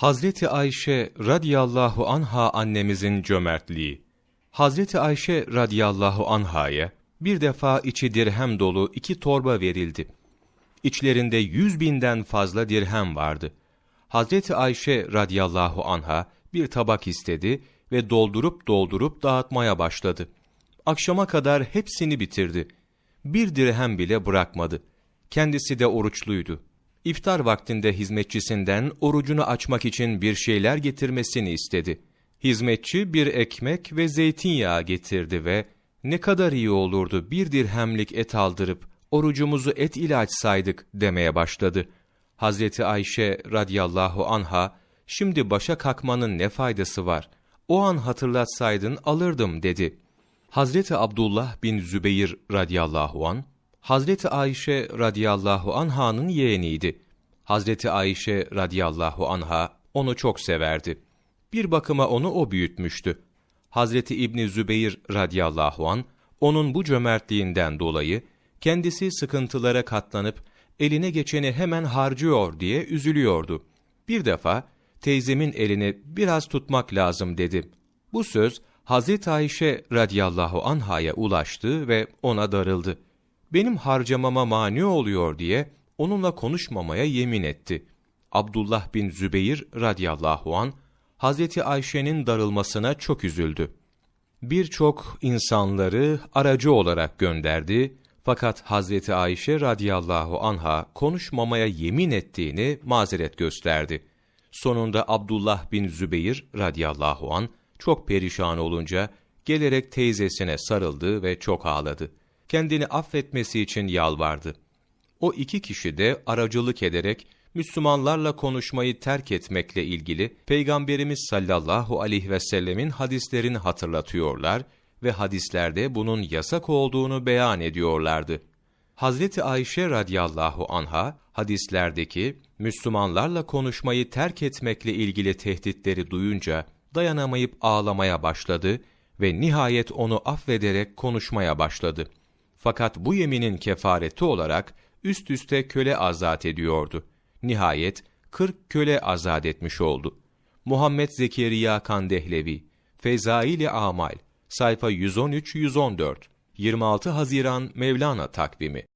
Hazreti Ayşe radıyallahu anha annemizin cömertliği. Hazreti Ayşe radıyallahu anhaya bir defa içi dirhem dolu iki torba verildi. İçlerinde yüz binden fazla dirhem vardı. Hazreti Ayşe radıyallahu anha bir tabak istedi ve doldurup doldurup dağıtmaya başladı. Akşama kadar hepsini bitirdi. Bir dirhem bile bırakmadı. Kendisi de oruçluydu. İftar vaktinde hizmetçisinden orucunu açmak için bir şeyler getirmesini istedi. Hizmetçi bir ekmek ve zeytinyağı getirdi ve ne kadar iyi olurdu bir dirhemlik et aldırıp orucumuzu et ile açsaydık demeye başladı. Hazreti Ayşe radıyallahu anha şimdi başa kalkmanın ne faydası var? O an hatırlatsaydın alırdım dedi. Hazreti Abdullah bin Zübeyir radıyallahu an Hazreti Ayşe radıyallahu anha'nın yeğeniydi. Hazreti Ayşe radıyallahu anha onu çok severdi. Bir bakıma onu o büyütmüştü. Hazreti İbni Zübeyir radıyallahu an onun bu cömertliğinden dolayı kendisi sıkıntılara katlanıp eline geçeni hemen harcıyor diye üzülüyordu. Bir defa teyzemin elini biraz tutmak lazım dedi. Bu söz Hazreti Ayşe radıyallahu anhaya ulaştı ve ona darıldı. Benim harcamama mani oluyor diye onunla konuşmamaya yemin etti. Abdullah bin Zübeyir radıyallahu an Hazreti Ayşe'nin darılmasına çok üzüldü. Birçok insanları aracı olarak gönderdi fakat Hazreti Ayşe radıyallahu anha konuşmamaya yemin ettiğini mazeret gösterdi. Sonunda Abdullah bin Zübeyir radıyallahu an çok perişan olunca gelerek teyzesine sarıldı ve çok ağladı. Kendini affetmesi için yalvardı. O iki kişi de aracılık ederek Müslümanlarla konuşmayı terk etmekle ilgili Peygamberimiz sallallahu aleyhi ve sellemin hadislerini hatırlatıyorlar ve hadislerde bunun yasak olduğunu beyan ediyorlardı. Hazreti Ayşe radıyallahu anha hadislerdeki Müslümanlarla konuşmayı terk etmekle ilgili tehditleri duyunca dayanamayıp ağlamaya başladı ve nihayet onu affederek konuşmaya başladı. Fakat bu yeminin kefareti olarak üst üste köle azat ediyordu. Nihayet 40 köle azat etmiş oldu. Muhammed Zekeriya Kandehlevi, Fezaili Amal, sayfa 113-114, 26 Haziran Mevlana takvimi.